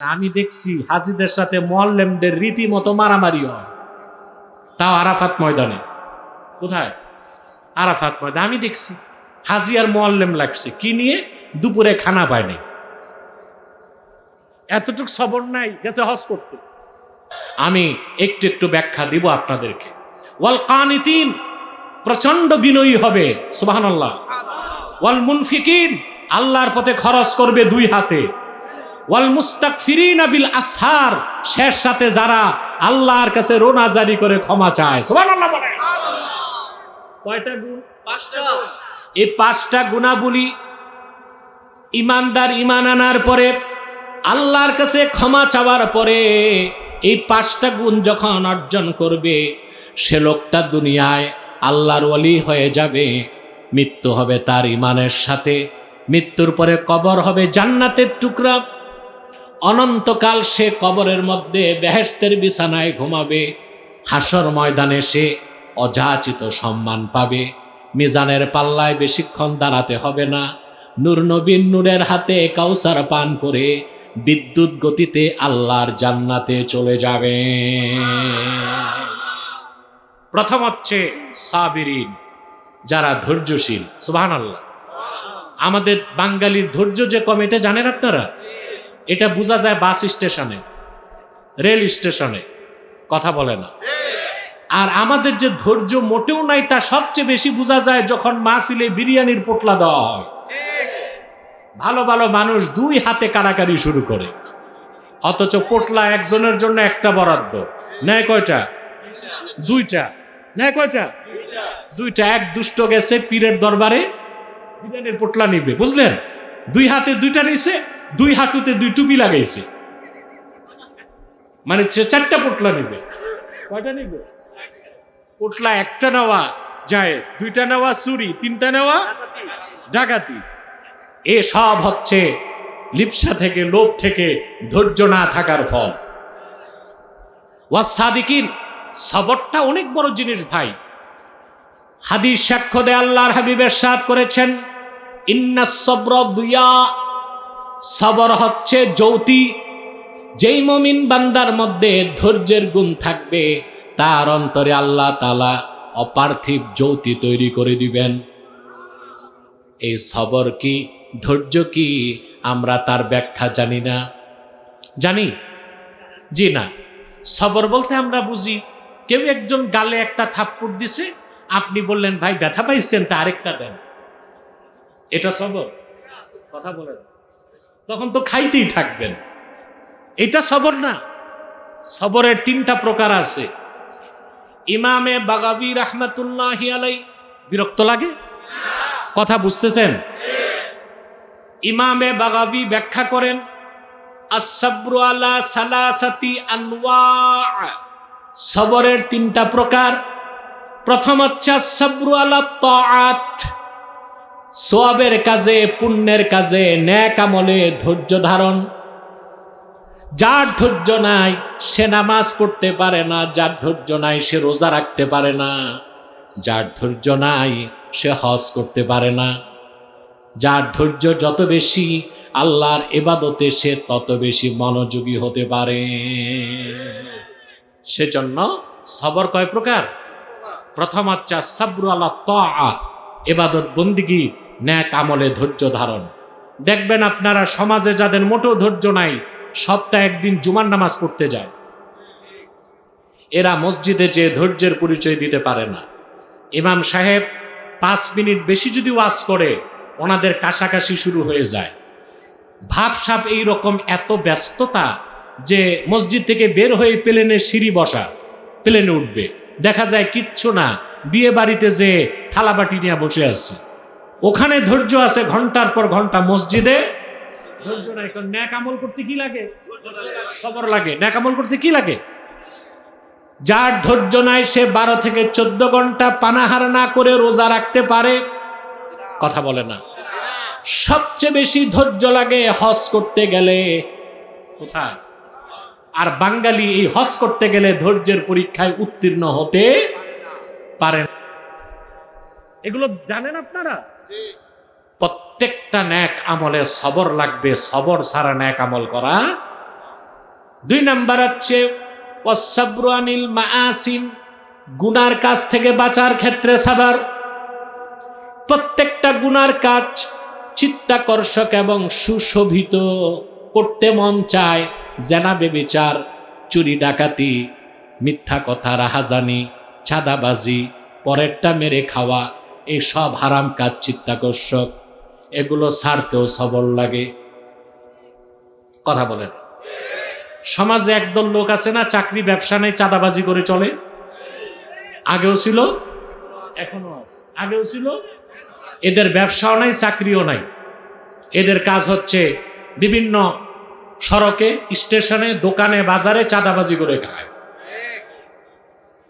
আমি দেখছি হাজিদের সাথে মোয়াল্লেমদের রীতিমতো মারামারি হয়। তাও আরাফাত ময়দানে। কোথায়? আরাফাত ময়দান। আমি দেখছি হাজি আর মোয়াল্লেম লাগছে। কি নিয়ে? দুপুরে খানা পায় নাই। এতটুক সবর নাই, গেছে হজ করতে। আমি একটু একটু ব্যাখ্যা দিব আপনাদেরকে। ওয়াল কানিতিন প্রচণ্ড বিনয়ী হবে, সুবহানাল্লাহ। ওয়াল মুনফিকিন, আল্লাহর পথে খরচ করবে দুই হাতে। ওয়াল মুস্তাকফিরিনা বিল আসহার শেষ সাথে যারা আল্লাহর কাছে রোনা জারি করে ক্ষমা চায়। বলে কয়টা গুণ? এই পাঁচটা গুণাবলী ইমানদার ইমান আনার পরে আল্লাহর কাছে ক্ষমা চাওয়ার পরে এই পাঁচটা গুণ যখন অর্জন করবে সে লোকটা দুনিয়ায় আল্লাহর ওয়ালি হয়ে যাবে। মৃত্যু হবে তার ইমানের সাথে মৃত্যুর পরে কবর হবে জান্নাতের টুকরা। অনন্তকাল সে কবরের মধ্যে বেহেস্তের বিছানায় ঘুমাবে, হাসর ময়দানে সে অযাচিত সম্মান পাবে, মিজানের পাল্লায় বেশিক্ষণ দাঁড়াতে হবে না, নূর নবীন নূরের হাতে কাউসার পান করে বিদ্যুৎ গতিতে আল্লাহর জান্নাতে চলে যাবে। প্রথম হচ্ছে সাবিরিন, যারা ধৈর্যশীল আল্লাহ আমাদের বাঙালির ধৈর্য যে কম এটা জানেন আপনারা? এটা বোঝা যায় বাস স্টেশনে, রেল স্টেশনে, কথা বলে না। আর আমাদের যে ধৈর্য মোটেও নাই, তা সবচেয়ে বেশি বোঝা যায় যখন মাহফিলে বিরিয়ানির পোটলা দেওয়া হয়। ভালো ভালো মানুষ দুই হাতে কাড়াকাড়ি শুরু করে, অথচ পোটলা একজনের জন্য একটা বরাদ্দ। নেয় কয়টা? দুইটা। নেয় কয়টা? দুইটা। এক দুষ্ট গেছে পীরের দরবারে, বিরিয়ানির পোটলা নিবে। বুঝলেন? দুই হাতে দুইটা নিছে দুই হাঁটুতে দুই টুপি লাগাইছে। মানে সে চারটা পোটলা নিবে। কয়টা নিবে? পোটলা একটা নেওয়া জায়েজ দুইটা নেওয়া চুরি তিনটা নেওয়া ডাকাতি। এ সব হচ্ছে লিপসা থেকে লোভ থেকে ধৈর্য না থাকার ফল। ওয়াসাদিকিন সবরটা অনেক বড় জিনিস ভাই। হাদিস সাক্ষ্য দেয় আল্লাহর হাবিবের সাথ করেছেন ইন্না সবর দুয়া সবর হচ্ছে যৌতি। যেই মমিন বান্দার মধ্যে ধৈর্যের গুণ থাকবে, তার অন্তরে আল্লাহ তালা অপার্থিব যৌতি তৈরি করে দিবেন। এই সবর কি, ধৈর্য কি, আমরা তার ব্যাখ্যা জানি না। জানি? জি না। সবর বলতে আমরা বুঝি, কেউ একজন গালে একটা থাপ্পড় দিছে, আপনি বললেন, ভাই, ব্যথা পাইছেন, তা আরেকটা দেন। এটা সবর। কথা বলেন। তখন তো খাইতেই থাকবেন। এটা সবর না। সবরের তিনটা প্রকার আছে। ইমামে বাগাবি রহমতুল্লাহ আলাই, বিরক্ত লাগে? কথা বুঝতেছেন? ইমামে বাগাবি ব্যাখ্যা করেন সবরের তিনটা প্রকার। প্রথম হচ্ছে সোয়াবের কাজে, পুণ্যের কাজে, ন্যাক আমলে ধৈর্য ধারণ। যার ধৈর্য নাই, সে নামাজ পড়তে পারে না, যার ধৈর্য নাই, সে রোজা রাখতে পারে না। যার ধৈর্য নাই, সে হজ করতে পারে না। যার ধৈর্য যত বেশি, আল্লাহর এবাদতে সে তত বেশি মনোযোগী হতে পারে। সেজন্য সবর কয় প্রকার? প্রথম হচ্ছে সাবরু আল্লাহ তা এবাদত বন্দিগি, ন্যাক আমলে ধৈর্য ধারণ। দেখবেন আপনারা সমাজে যাদের মোটেও ধৈর্য নাই, সপ্তাহে একদিন জুমার নামাজ পড়তে যায়। এরা মসজিদে যে ধৈর্যের পরিচয় দিতে পারে না। ইমাম সাহেব পাঁচ মিনিট বেশি যদি ওয়াজ করে, ওনাদের কাশাকাশি শুরু হয়ে যায়। ভাবসাপ এই রকম এত ব্যস্ততা যে মসজিদ থেকে বের হয়ে প্লেনে সিঁড়ি বসা, প্লেনে উঠবে। দেখা যায় কিচ্ছু না, বিয়ে বাড়িতে যে থালাবাটি নিয়ে বসে আছে। ওখানে ধৈর্য আছে ঘণ্টার পর ঘণ্টা মসজিদে। ধৈর্য নাই ন্যাক আমল করতে কি লাগে? সবর লাগে। ন্যাক আমল করতে কি লাগে? যার ধৈর্য নাই সে বারো থেকে চোদ্দ ঘণ্টা পানাহার না করে রোজা রাখতে পারে। কথা বলে না। সবচেয়ে বেশি ধৈর্য লাগে হজ করতে গেলে। কোথায়? আর বাঙালি এই হজ করতে গেলে ধৈর্যের পরীক্ষায় উত্তীর্ণ হতে পারে না। এগুলো জানেন আপনারা? প্রত্যেকটা ন্যাক আমলে সবর লাগবে, সবর ছাড়া ন্যাক আমল করা দুই নাম্বার হচ্ছে ওয়াসাবরু আনিল মাআসিম গুনার কাজ থেকে বাঁচার ক্ষেত্রে সাবার। প্রত্যেকটা গুনার কাজ চিত্তাকর্ষক এবং সুশোভিত করতে মন চায়, জেনা বেবিচার, চুরি ডাকাতি, মিথ্যা কথা, রাহাজানি, চাঁদাবাজি, পরেরটা মেরে খাওয়া এই সব হারাম কাজ চিত্তাকর্ষক। এগুলো ছাড়তেও সবল লাগে। কথা বলেন। সমাজে একদল লোক আছে না, চাকরি, ব্যবসা নেই, চাঁদাবাজি করে চলে। আগেও ছিল এখনও আছে। আগেও ছিল, এদের ব্যবসাও নাই, চাকরিও নাই। এদের কাজ হচ্ছে বিভিন্ন সড়কে, স্টেশনে, দোকানে, বাজারে চাঁদাবাজি করে খায়।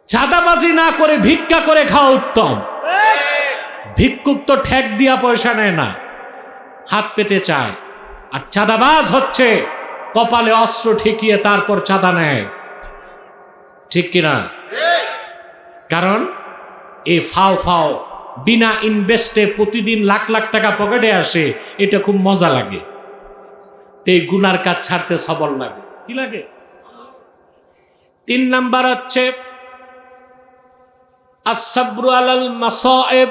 চাঁদাবাজি না করে ভিক্ষা করে খাওয়া উত্তম। ভিক্ষুক তো ঠেক দিয়া পয়সা নেয় না। হাত পেতে চায়। আর চাঁদাবাজ হচ্ছে, কপালে অস্ত্র ঠেকিয়ে তারপর চাঁদা নেয়। ঠিক কিনা? কারণ এই ফাও ফাও, বিনা ইনভেস্টে প্রতিদিন লাখ লাখ টাকা পকেটে আসে, এটা খুব মজা লাগে। এই গুনার কাজ ছাড়তে সবল লাগে। কি লাগে? তিন নাম্বার হচ্ছে আসাব্রু আলাল মাসায়েব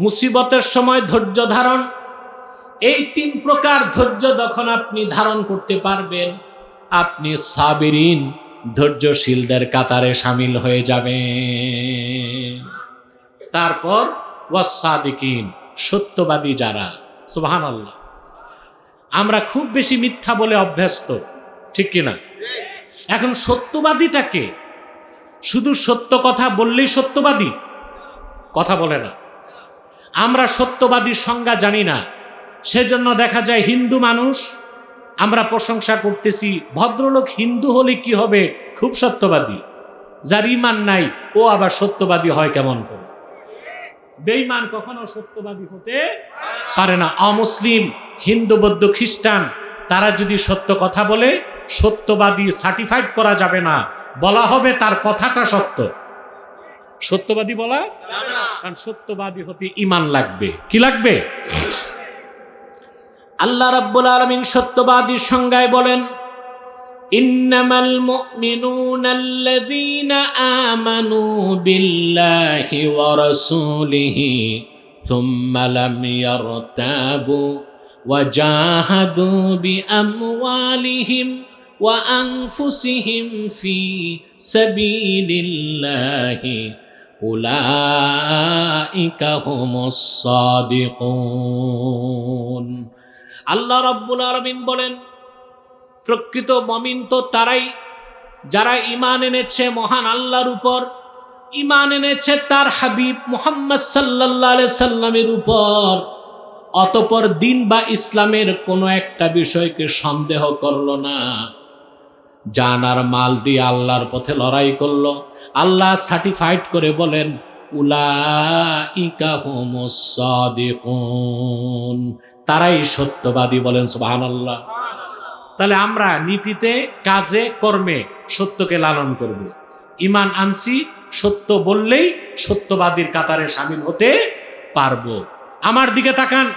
মুসিবতের সময় ধৈর্য ধারণ। এই তিন প্রকার ধৈর্য যখন আপনি ধারণ করতে পারবেন, আপনি সাবিরিন, ধৈর্যশীলদের কাতারে সামিল হয়ে যাবেন। তারপর ওয়াসাদিকিন সত্যবাদী যারা সুবহান আল্লাহ আমরা খুব বেশি মিথ্যা বলে অভ্যস্ত, ঠিক কিনা এখন সত্যবাদীটাকে, শুধু সত্য কথা বললেই সত্যবাদী? কথা বলে না। আমরা সত্যবাদীর সংজ্ঞা জানি না। সেজন্য দেখা যায় হিন্দু মানুষ, আমরা প্রশংসা করতেছি, ভদ্রলোক হিন্দু হলে কি হবে? খুব সত্যবাদী। যার ইমান নাই, ও আবার সত্যবাদী হয় কেমন করে? বেঈমান কখনো সত্যবাদী হতে পারে না। অমুসলিম, হিন্দু, বৌদ্ধ, খ্রিস্টান, তারা যদি সত্য কথা বলে, সত্যবাদী সার্টিফাইড করা যাবে না। বলা হবে তার কথাটা সত্য। সত্যবাদী বলা? কারণ সত্যবাদী হতে ইমান লাগবে। কি লাগবে? আল্লাহ রাব্বুল আলামিন সত্যবাদীর সংজ্ঞায় বলেন ইন্নামাল মুমিনুনাল্লাযীনা আমানু বিল্লাহি ওয়া রাসূলিহি থুম্মা লাম ইয়ারতাবু ওয়া জাহাদু বিআমওয়ালিহিম ওয়া আনফুসিহিম ফি সাবিলিল্লাহি উলাইকা আল্লাহ রব্বুল আলমিন বলেন, প্রকৃত মমিন তো তারাই, যারা ইমান এনেছে মহান আল্লাহর উপর ইমান এনেছে তার হাবিব মোহাম্মদ সাল্লাহ সাল্লামের উপর। অতপর দিন বা ইসলামের কোনো একটা বিষয়কে সন্দেহ করল না। জানার মাল দিয়ে আল্লাহর পথে লড়াই করল। আল্লাহ সার্টিফাইড করে বলেন উলা ইকা হোমসাদিকুন তারাই সত্যবাদী বলেন সুবাহান আল্লাহ তাহলে আমরা নীতিতে, কাজে, কর্মে সত্যকে লালন করব। ইমান আনছি, সত্য বললেই সত্যবাদীর কাতারে সামিল হতে পারব। আমার দিকে তাকান।